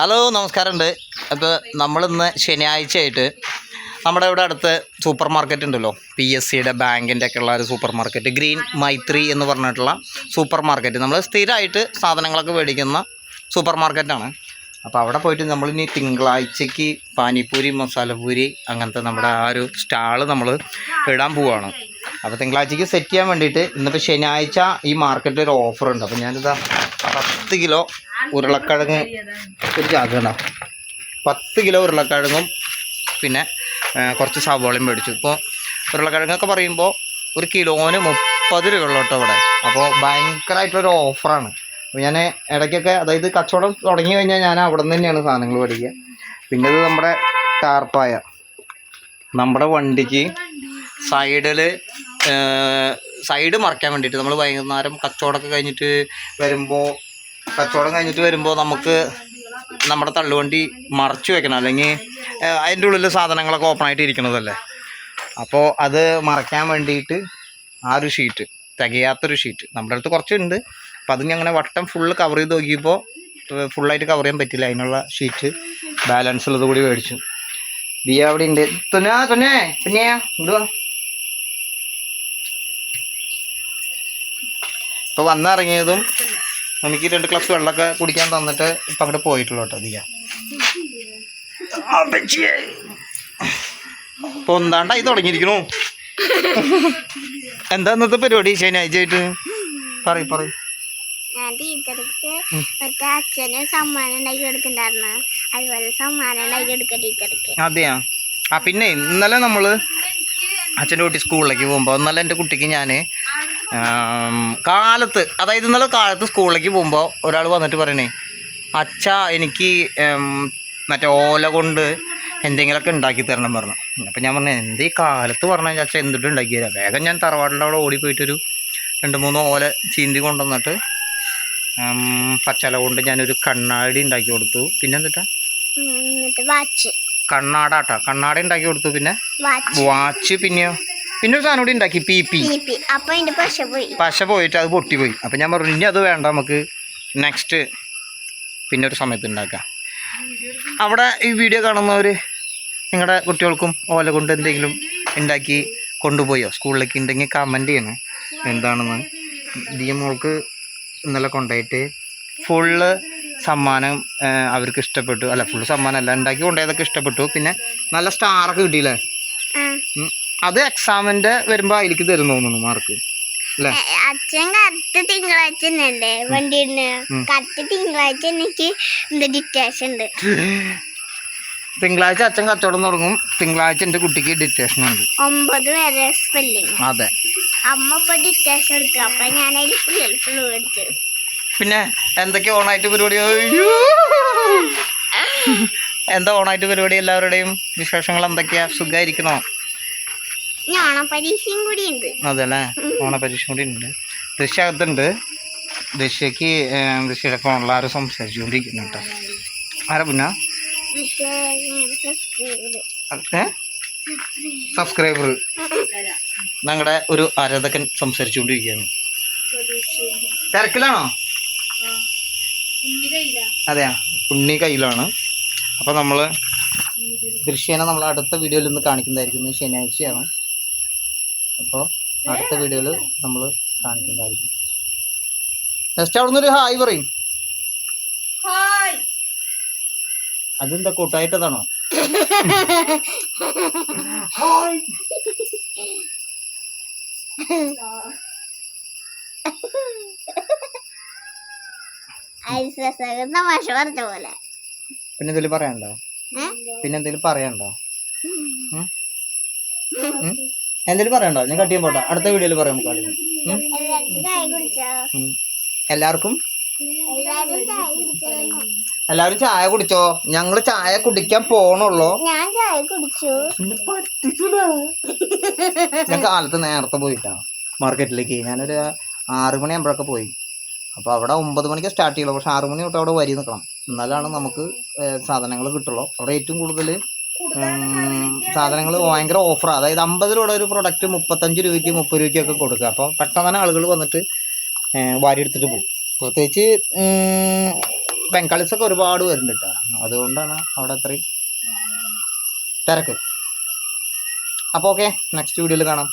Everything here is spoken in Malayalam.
ഹലോ നമസ്കാരമുണ്ട്. അപ്പോൾ നമ്മളിന്ന് ശനിയാഴ്ച ആയിട്ട് നമ്മുടെ ഇവിടെ അടുത്ത് സൂപ്പർ മാർക്കറ്റ് ഉണ്ടല്ലോ. പി എസ് സിയുടെ ബാങ്കിന്റെ ഒക്കെ ഉള്ള ഒരു സൂപ്പർ മാർക്കറ്റ് ഗ്രീൻ മൈത്രി എന്ന് പറഞ്ഞിട്ടുള്ള സൂപ്പർ മാർക്കറ്റ് നമ്മൾ സ്ഥിരമായിട്ട് സാധനങ്ങളൊക്കെ മേടിക്കുന്ന സൂപ്പർ മാർക്കറ്റാണ് അപ്പോൾ അവിടെ പോയിട്ട് നമ്മളിനി തിങ്കളാഴ്ചയ്ക്ക് പാനിപ്പൂരി മസാലപ്പൂരി അങ്ങനത്തെ നമ്മുടെ ആ ഒരു സ്റ്റാൾ നമ്മൾ ഇടാൻ പോവുകയാണ് അപ്പോൾ തിങ്കളാഴ്ചയ്ക്ക് സെറ്റ് ചെയ്യാൻ വേണ്ടിയിട്ട് ഇന്നിപ്പോൾ ശനിയാഴ്ച ഈ മാർക്കറ്റിൽ ഒരു ഓഫറുണ്ട്. അപ്പോൾ ഞാനിതാ പത്ത് കിലോ ഉരുളക്കിഴങ്ങ് ഒരു ചാകണ്ട പത്ത് കിലോ ഉരുളക്കിഴങ്ങും പിന്നെ കുറച്ച് സവോളയും മേടിച്ചു. ഇപ്പോൾ ഉരുളക്കിഴങ്ങൊക്കെ പറയുമ്പോൾ ഒരു കിലോന് മുപ്പത് രൂപ ഉള്ളൂ കേട്ടോ ഇവിടെ. അപ്പോൾ ഭയങ്കരമായിട്ടുള്ളൊരു ഓഫറാണ്. അപ്പോൾ ഞാൻ ഇടയ്ക്കൊക്കെ അതായത് കച്ചവടം തുടങ്ങി കഴിഞ്ഞാൽ ഞാൻ അവിടെ നിന്ന് തന്നെയാണ് സാധനങ്ങൾ മേടിക്കുക. പിന്നെ ഇത് നമ്മുടെ ടാർപ്പായ. നമ്മുടെ വണ്ടിക്ക് സൈഡിൽ സൈഡ് മറയ്ക്കാൻ വേണ്ടിയിട്ട് നമ്മൾ വൈകുന്നേരം കച്ചവടമൊക്കെ കഴിഞ്ഞിട്ട് വരുമ്പോൾ കച്ചവടം കഴിഞ്ഞിട്ട് വരുമ്പോൾ നമുക്ക് നമ്മുടെ തള്ളുവണ്ടി മറച്ചു വെക്കണം. അല്ലെങ്കിൽ അതിന്റെ ഉള്ളിൽ സാധനങ്ങളൊക്കെ ഓപ്പൺ ആയിട്ട് ഇരിക്കണതല്ലേ അപ്പോൾ അത് മറയ്ക്കാൻ വേണ്ടിയിട്ട് ആ ഒരു ഷീറ്റ് തികയാത്തൊരു ഷീറ്റ് നമ്മുടെ അടുത്ത് കുറച്ചുണ്ട്. അപ്പോൾ അത് ഞങ്ങനെ വട്ടം ഫുള്ള് കവർ ചെയ്ത് നോക്കിയപ്പോൾ ഫുള്ളായിട്ട് കവർ ചെയ്യാൻ പറ്റില്ല. അതിനുള്ള ഷീറ്റ് ബാലൻസ് ഉള്ളത് കൂടി മേടിച്ചു. ദിയ അവിടെ ഉണ്ട് തുന്നാ തുന്നേ തുന്നയാ ഇടുവാ ഇപ്പോൾ വന്നിറങ്ങിയതും എനിക്ക് രണ്ട് ഗ്ലാസ് വെള്ളമൊക്കെ കുടിക്കാൻ തന്നിട്ട് ഇപ്പം അങ്ങോട്ട് പോയിട്ടുള്ളൂ കേട്ടോ ദിയ. ഇപ്പോൾ എന്താണ്ടായി തുടങ്ങിയിരിക്കണു. എന്താ ഇന്നത്തെ പരിപാടി ശനിയാഴ്ച ആയിട്ട് പറയ് പറയ്. ഞാൻ ടീച്ചർക്ക് മറ്റേ അച്ഛന് സമ്മാനം ഉണ്ടാക്കി കൊടുക്കണ്ടായിരുന്നു അതുപോലെ സമ്മാനം ഉണ്ടാക്കി കൊടുക്കുക ടീച്ചർക്ക്. അതെയാ? ആ പിന്നെ ഇന്നലെ നമ്മൾ അച്ഛന്റെ കുട്ടി സ്കൂളിലേക്ക് പോകുമ്പോൾ ഇന്നലെ എന്റെ കുട്ടിക്ക് ഞാൻ കാലത്ത് അതായത് ഇന്നലെ കാലത്ത് സ്കൂളിലേക്ക് പോകുമ്പോൾ ഒരാൾ വന്നിട്ട് പറയണേ അച്ഛ എനിക്ക് മറ്റേ ഓല കൊണ്ട് എന്തെങ്കിലുമൊക്കെ ഉണ്ടാക്കി തരണം പറഞ്ഞു. അപ്പം ഞാൻ പറഞ്ഞു എന്ത് ഈ കാലത്ത് പറഞ്ഞാൽ അച്ഛ എന്തിട്ട് ഉണ്ടാക്കി തരാം? വേഗം ഞാൻ തറവാടിന്റെ അവിടെ ഓടിപ്പോയിട്ടൊരു രണ്ട് മൂന്ന് ഓല ചീന്തി കൊണ്ടുവന്നിട്ട് പച്ചല കൊണ്ട് ഞാനൊരു കണ്ണാടി ഉണ്ടാക്കി കൊടുത്തു. പിന്നെ എന്നിട്ടാ കണ്ണാടാട്ടാ. കണ്ണാടി ഉണ്ടാക്കി കൊടുത്തു. പിന്നെ? വാച്ച് പിന്നെയോ? പിന്നെ ഒരു സാധനം കൂടി ഉണ്ടാക്കി പി പി. പശ പോയി. പശ പോയിട്ട് അത് പൊട്ടിപ്പോയി. അപ്പം ഞാൻ പറഞ്ഞു ഇനി അത് വേണ്ട നമുക്ക് നെക്സ്റ്റ് പിന്നെ ഒരു സമയത്ത് ഉണ്ടാക്കാം. അവിടെ ഈ വീഡിയോ കാണുന്നവർ നിങ്ങളുടെ കുട്ടികൾക്കും ഓല കൊണ്ട് എന്തെങ്കിലും ഉണ്ടാക്കി കൊണ്ടുപോയോ? സ്കൂളിലേക്ക് ഉണ്ടെങ്കിൽ കമന്റ് ചെയ്യണം. എന്താണെന്ന്? ദിയ മോൾക്ക് ഇന്നലെ കൊണ്ടുപോയിട്ട് ഫുള്ള് സമ്മാനം അവർക്ക് ഇഷ്ടപ്പെട്ടു. അല്ല ഫുള്ള് സമ്മാനം അല്ല ഉണ്ടാക്കി കൊണ്ടുപോയതൊക്കെ ഇഷ്ടപ്പെട്ടു. പിന്നെ നല്ല സ്റ്റാറൊക്കെ കിട്ടിയില്ലേ. അത് എക്സാമിന്റെ വരുമ്പോ അതിലേക്ക് തരും തോന്നുന്നു മാർക്ക് അച്ഛൻ കറക്റ്റ് തിങ്കളാഴ്ച തന്നെയല്ലേ? വണ്ടി കറക്റ്റ് തിങ്കളാഴ്ച എനിക്ക് ഡിറ്റാഷൻ ഉണ്ട്. തിങ്കളാഴ്ച അച്ഛൻ കച്ചവടം തുടങ്ങും. തിങ്കളാഴ്ച എന്റെ കുട്ടിക്ക് ഡിറ്റേഷൻ ഉണ്ട്. ഒമ്പത് വരെ സ്പെല്ലിംഗ് അതെ. അമ്മ ഇപ്പൊ ഡിറ്റേഷൻ എടുത്തു. അപ്പൊ ഞാൻ എടുത്തു പിന്നെ എന്തൊക്കെ ഓണായിട്ട് പരിപാടി. എന്താ ഓണായിട്ട് പരിപാടി എല്ലാവരുടെയും വിശേഷങ്ങൾ എന്തൊക്കെയാ? സുഖമായിരിക്കണോ ഞാൻ പരീക്ഷയും കൂടി ഉണ്ട് അതല്ലേ? ഓണപരീക്ഷ കൂടി ഉണ്ട് ദൃശ്യ അകത്തുണ്ട് ദൃശ്യക്ക് ദൃശ്യയുടെ ഫോണിൽ ആരും സംസാരിച്ചുകൊണ്ടിരിക്കുന്നു കേട്ടോ. ആരാ പിന്നെ? സബ്സ്ക്രൈബർ ഞങ്ങളുടെ ഒരു ആരാധകൻ സംസാരിച്ചുകൊണ്ടിരിക്കുകയാണ്. തിരക്കിലാണോ? അതെയാ ഉണ്ണി കയ്യിലാണ്. അപ്പോൾ നമ്മൾ ദൃശ്യേനെ നമ്മൾ അടുത്ത വീഡിയോയിൽ നിന്ന് കാണിക്കുന്നതായിരിക്കും. ശനിയാഴ്ചയാണ്. അപ്പോൾ അടുത്ത വീഡിയോയിൽ നമ്മൾ കാണിക്കുന്നതായിരിക്കും ജസ്റ്റ് അവിടെ നിന്നൊരു ഹായ് പറയും. അതെന്താ കൂട്ടായിട്ടതാണോ? പിന്നെ എന്തെങ്കിലും പറയാനുണ്ടോ? ഏ? പിന്നെ എന്തെങ്കിലും പറയാനുണ്ടോ? എന്തെങ്കിലും പറയണ്ടോ? ഞാൻ കട്ടിയും പോട്ടെ. അടുത്ത വീഡിയോയിൽ പറയാം നമുക്ക്? എല്ലാവർക്കും? എല്ലാരും ചായ കുടിച്ചോ? എല്ലാവരും ചായ കുടിച്ചോ? ഞങ്ങൾ ചായ കുടിക്കാൻ പോണുള്ളൂ. ഞാൻ ചായ കുടിച്ചു. ഞാൻ കാലത്ത് നേരത്തെ പോയിട്ടാ മാർക്കറ്റിലേക്ക്. ഞാനൊരു ആറ് മണിയാകുമ്പോഴൊക്കെ പോയി. അപ്പോൾ അവിടെ ഒമ്പത് മണിക്ക് സ്റ്റാർട്ട് ചെയ്യുള്ളൂ പക്ഷെ ആറ് മണി തൊട്ട് അവിടെ വരി നിൽക്കണം എന്നാലാണ് നമുക്ക് സാധനങ്ങൾ കിട്ടുള്ളൂ. അവിടെ ഏറ്റവും കൂടുതൽ സാധനങ്ങൾ ഭയങ്കര ഓഫറാണ് അതായത് അമ്പത് രൂപയുടെ ഒരു പ്രൊഡക്റ്റ് മുപ്പത്തഞ്ച് രൂപയ്ക്ക് മുപ്പത് രൂപയ്ക്കൊക്കെ കൊടുക്കുക. അപ്പോൾ പെട്ടെന്ന് തന്നെ ആളുകൾ വന്നിട്ട് വാരി എടുത്തിട്ട് പോകും. പ്രത്യേകിച്ച് ബംഗാളീസൊക്കെ ഒരുപാട് വരുന്നുണ്ട് കേട്ടോ അതുകൊണ്ടാണ് അവിടെ അത്രയും തിരക്ക്. അപ്പോൾ ഓക്കെ നെക്സ്റ്റ് വീഡിയോയിൽ കാണാം.